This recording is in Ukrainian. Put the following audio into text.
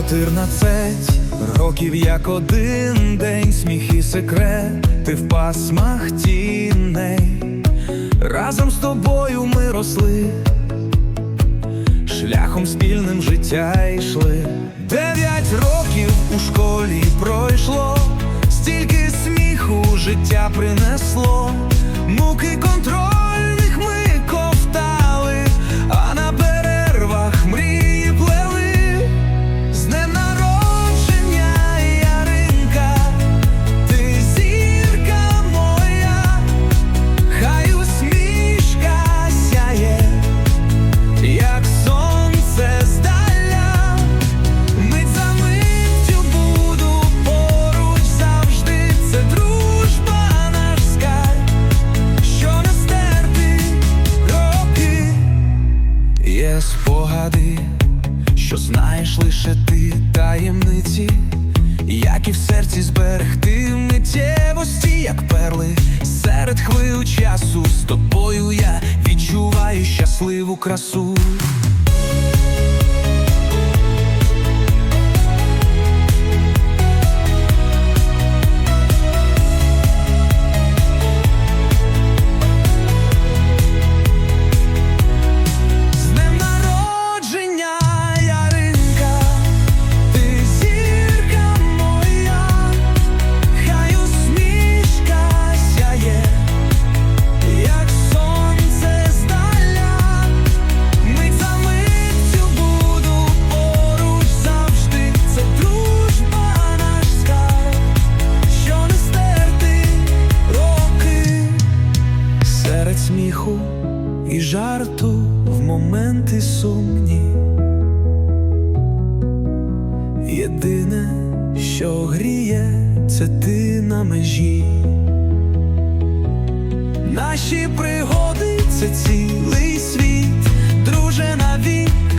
Чотирнадцять років як один день, сміх і секрети в пасмах тіней. Разом з тобою ми росли, шляхом спільним життя йшли. Дев'ять років у школі пройшло, стільки сміху життя принесло, муки контрольних Є спогади, що знаєш лише ти таємниці, як і в серці зберегти миттєвості, як перли серед хвилю часу. З тобою я відчуваю щасливу красу. сміху і жарту в моменти сумні. Єдине, що гріє, це ти на межі. Наші пригоди це цілий світ, друже навіть.